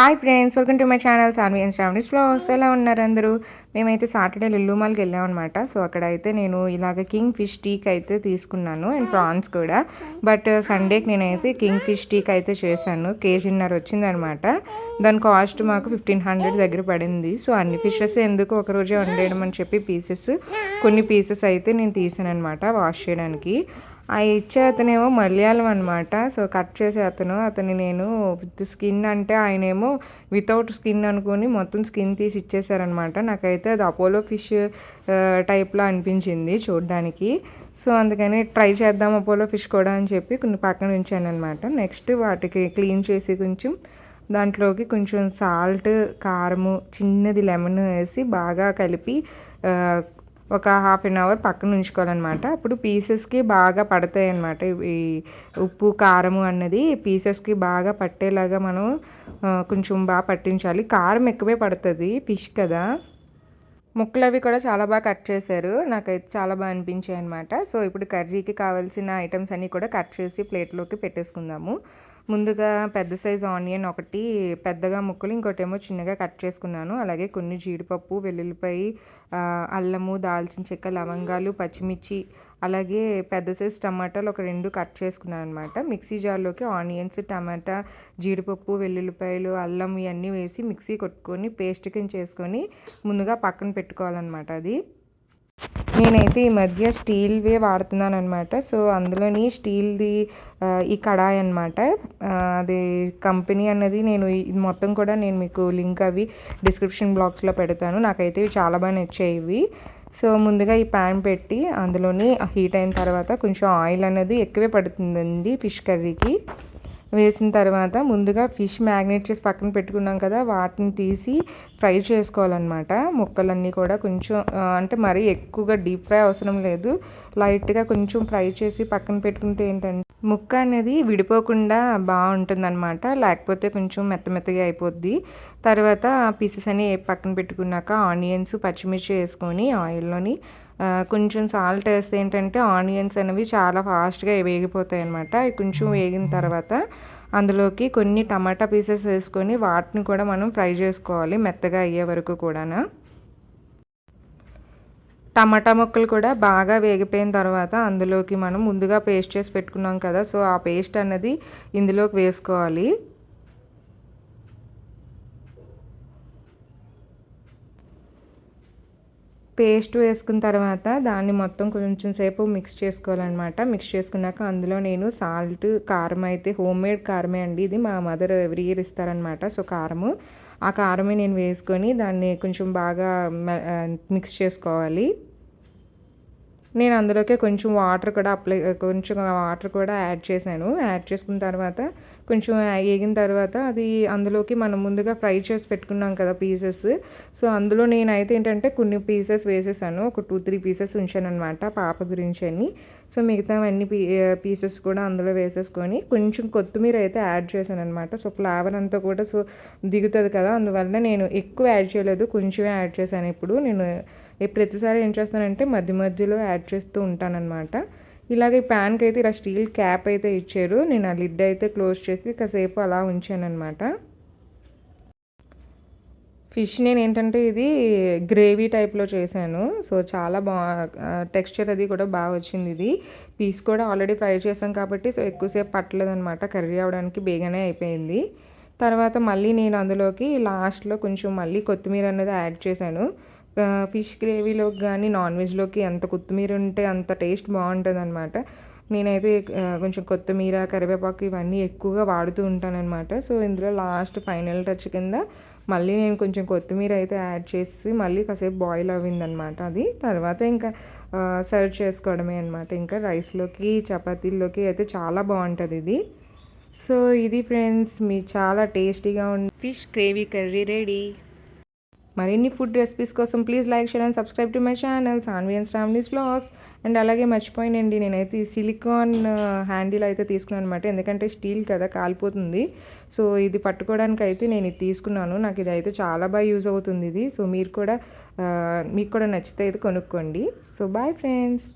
Hi friends welcome to my channel Sanvi and Sravani's vlogs ఎలా ఉన్నారు అందరూ? మేమైతే సాటర్డే లుల్లు మాల్కి వెళ్ళామన్నమాట సో అక్కడ అయితే నేను ఇలాగ కింగ్ ఫిష్ టీక్ అయితే తీసుకున్నాను అండ్ ప్రాన్స్ కూడా. బట్ సండేకి uh, నేనైతే కింగ్ ఫిష్ టీక్ అయితే చేశాను. కేజీన్నర వచ్చిందనమాట దాని కాస్ట్ మాకు ఫిఫ్టీన్ హండ్రెడ్ దగ్గర పడింది. సో అన్ని ఫిషెస్ ఎందుకు ఒక రోజే వండేయడం అని చెప్పి పీసెస్ కొన్ని పీసెస్ అయితే నేను తీసాను అనమాట వాష్ చేయడానికి. ఆ ఇచ్చే అతనేమో మలయాళం అనమాట సో కట్ చేసే అతను. అతని నేను విత్ స్కిన్ అంటే ఆయనేమో వితౌట్ స్కిన్ అనుకొని మొత్తం స్కిన్ తీసి ఇచ్చేసారనమాట నాకైతే అది అపోలో ఫిష్ టైప్లో అనిపించింది చూడడానికి. సో అందుకని ట్రై చేద్దాం అపోలో ఫిష్ కూడా అని చెప్పి కొన్ని పక్కన ఉంచాను అనమాట నెక్స్ట్ వాటికి క్లీన్ చేసి కొంచెం దాంట్లోకి కొంచెం సాల్ట్ కారము చిన్నది లెమన్ వేసి బాగా కలిపి ఒక హాఫ్ అన్ అవర్ పక్కన ఉంచుకోవాలన్నమాట. అప్పుడు పీసెస్కి బాగా పడతాయి అన్నమాట ఈ ఉప్పు కారము అన్నది పీసెస్కి బాగా పట్టేలాగా మనం కొంచెం బాగా పట్టించాలి. కారం ఎక్కువే పడుతుంది ఫిష్ కదా. ముక్కలు అవి కూడా చాలా బాగా కట్ చేశారు. నాకైతే చాలా బాగా అనిపించాయి అనమాట సో ఇప్పుడు కర్రీకి కావాల్సిన ఐటమ్స్ అన్నీ కూడా కట్ చేసి ప్లేట్లోకి పెట్టేసుకుందాము. ముందుగా పెద్ద సైజు ఆనియన్ ఒకటి పెద్దగా ముక్కలు ఇంకోటి ఏమో చిన్నగా కట్ చేసుకున్నాను. అలాగే కొన్ని జీడిపప్పు వెల్లుల్లిపాయ అల్లము దాల్చిన చెక్క లవంగాలు పచ్చిమిర్చి అలాగే పెద్ద సైజ్ టమాటాలు ఒక రెండు కట్ చేసుకున్నాను అనమాట మిక్సీ జార్లోకి ఆనియన్స్ టమాటా జీడిపప్పు వెల్లుల్లిపాయలు అల్లం ఇవన్నీ వేసి మిక్సీ కొట్టుకొని పేస్ట్ కింద చేసుకొని ముందుగా పక్కన పెట్టుకోవాలన్నమాట అది. నేనైతే ఈ మధ్య స్టీల్వే వాడుతున్నాను అనమాట సో అందులోని స్టీల్ది ఈ కడాయి అనమాట అది కంపెనీ అన్నది నేను మొత్తం కూడా నేను మీకు లింక్ అవి డిస్క్రిప్షన్ బాక్స్లో పెడతాను. నాకైతే ఇవి చాలా బాగా నచ్చాయి ఇవి. సో ముందుగా ఈ ప్యాన్ పెట్టి అందులోని హీట్ అయిన తర్వాత కొంచెం ఆయిల్ అనేది ఎక్కువే పడుతుందండి ఫిష్ కర్రీకి. వేసిన తర్వాత ముందుగా ఫిష్ మ్యాగ్నేట్ చేసి పక్కన పెట్టుకున్నాం కదా వాటిని తీసి ఫ్రై చేసుకోవాలన్నమాట. ముక్కలన్నీ కూడా కొంచెం అంటే మరీ ఎక్కువగా డీప్ ఫ్రై అవసరం లేదు. లైట్గా కొంచెం ఫ్రై చేసి పక్కన పెట్టుకుంటే ఏంటంటే ముక్క అనేది విడిపోకుండా బాగుంటుందన్నమాట. లేకపోతే కొంచెం మెత్త మెత్తగా అయిపోద్ది. తర్వాత పీసెస్ అని పక్కన పెట్టుకున్నాక ఆనియన్స్ పచ్చిమిర్చి వేసుకొని ఆయిల్లోని కొంచెం సాల్ట్ వేస్తే ఏంటంటే ఆనియన్స్ అనేవి చాలా ఫాస్ట్గా వేగిపోతాయి అనమాట కొంచెం వేగిన తర్వాత అందులోకి కొన్ని టమాటా పీసెస్ వేసుకొని వాటిని కూడా మనం ఫ్రై చేసుకోవాలి మెత్తగా అయ్యే వరకు కూడా టమాటా ముక్కలు కూడా బాగా వేగిపోయిన తర్వాత అందులోకి మనం ముందుగా పేస్ట్ చేసి పెట్టుకున్నాం కదా సో ఆ పేస్ట్ అన్నది ఇందులోకి వేసుకోవాలి. పేస్ట్ వేసుకున్న తర్వాత దాన్ని మొత్తం కొంచెం సేపు మిక్స్ చేసుకోవాలన్నమాట. మిక్స్ చేసుకున్నాక అందులో నేను సాల్ట్ కారం అయితే హోమ్ మేడ్ కారమే అండి ఇది మా మదర్ ఎవ్రీ ఇయర్ ఇస్తారనమాట సో కారము. ఆ కారమే నేను వేసుకొని దాన్ని కొంచెం బాగా మిక్స్ చేసుకోవాలి. నేను అందులోకే కొంచెం వాటర్ కూడా అప్లై కొంచెం వాటర్ కూడా యాడ్ చేశాను. యాడ్ చేసుకున్న తర్వాత కొంచెం వేగిన తర్వాత అది అందులోకి మనం ముందుగా ఫ్రై చేసి పెట్టుకున్నాం కదా పీసెస్. సో అందులో నేనైతే ఏంటంటే కొన్ని పీసెస్ వేసేసాను. ఒక టూ త్రీ పీసెస్ ఉంచాను అనమాట పాప గురించి అని. సో మిగతా అన్ని పీ పీసెస్ కూడా అందులో వేసేసుకొని కొంచెం కొత్తిమీర అయితే యాడ్ చేశాను అనమాట సో ఫ్లేవర్ అంతా కూడా సో దిగుతుంది కదా అందువల్ల నేను ఎక్కువ యాడ్ చేయలేదు. కొంచెమే యాడ్ చేశాను ఇప్పుడు. నేను ప్రతిసారి ఏం చేస్తానంటే మధ్య మధ్యలో యాడ్ చేస్తూ ఉంటానన్నమాట. ఇలాగే ప్యాన్కి అయితే ఇలా స్టీల్ క్యాప్ అయితే ఇచ్చారు. నేను ఆ లిడ్ అయితే క్లోజ్ చేసి కాసేపు అలా ఉంచానమాట ఫిష్ నేను ఏంటంటే ఇది గ్రేవీ టైప్లో చేశాను. సో చాలా బా టెక్స్చర్ అది కూడా బాగా వచ్చింది ఇది. పీస్ కూడా ఆల్రెడీ ఫ్రై చేసాం కాబట్టి సో ఎక్కువసేపు పట్టలేదు అనమాట కర్రీ అవడానికి బేగానే అయిపోయింది. తర్వాత మళ్ళీ నేను అందులోకి లాస్ట్లో కొంచెం మళ్ళీ కొత్తిమీర అనేది యాడ్ చేశాను. ఫిష్ గ్రేవీలోకి కానీ నాన్ వెజ్లోకి ఎంత కొత్తిమీర ఉంటే అంత టేస్ట్ బాగుంటుంది అనమాట నేనైతే కొంచెం కొత్తిమీర కరివేపాకు ఇవన్నీ ఎక్కువగా వాడుతూ ఉంటానన్నమాట. సో ఇందులో లాస్ట్ ఫైనల్ టచ్ కింద మళ్ళీ నేను కొంచెం కొత్తిమీర అయితే యాడ్ చేసి మళ్ళీ కాసేపు బాయిల్ అయిందనమాట అది. తర్వాత ఇంకా సర్వ్ చేసుకోవడమే అనమాట ఇంకా రైస్లోకి చపాతీల్లోకి అయితే చాలా బాగుంటుంది ఇది. సో ఇది ఫ్రెండ్స్ మీ చాలా టేస్టీగా ఉంది ఫిష్ గ్రేవీ కర్రీ రెడీ. మరిన్ని ఫుడ్ రెసిపీస్ కోసం please like share and subscribe to my channel సాన్వియన్స్ families vlogs and అలాగే మర్చిపోయినండి నేనైతే సిలికాన్ హ్యాండిల్ uh, అయితే తీసుకున్నాను అనమాట ఎందుకంటే స్టీల్ కదా కాలిపోతుంది. సో ఇది పట్టుకోవడానికి అయితే నేను ఇది తీసుకున్నాను. నాకు ఇది అయితే చాలా బాగా యూజ్ అవుతుంది ఇది. సో మీరు కూడా uh, మీకు కూడా నచ్చితే అయితే కొనుక్కోండి. So bye friends